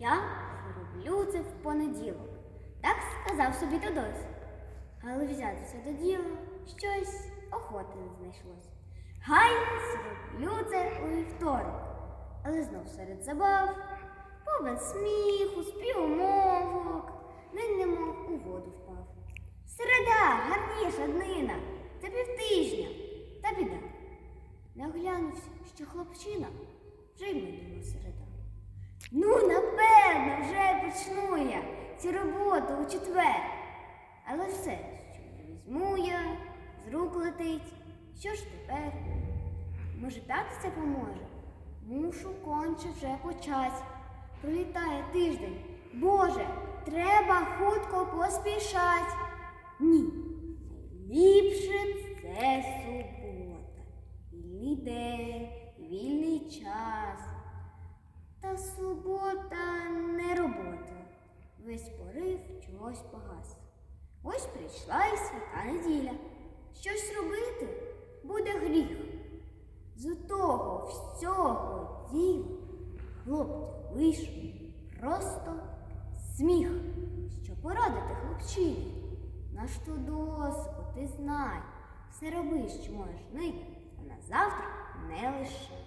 Я роблю це в понеділок. Так сказав собі Додось. Але взятися до діла щось охоти не знайшлось. Гай зроблю це у вівторок. Але знов серед забав, повен сміху, співу мовок, день немов у воду впав. Середа, гарніша днина, це півтижня, та біда. Не оглянувся, що хлопчина вже й минула середа. Ну, напевно, вже почну я цю роботу у четвер. Але все, що не візьму я, з рук летить. Що ж тепер? Може, п'ятниця поможе? Мушу конче вже почать. Пролітає тиждень. Боже, треба хутко поспішать. Ні. Найліпше це субота. Вільний день, вільний час. Та субота. Весь порив чогось погас. Ось прийшла і свята неділя. Щось робити буде гріх. З того всього діла хлопця вийшов просто сміх. Що порадити хлопчині? Наш то досвід, ти знай, все роби, що можеш нині, а на завтра не лише.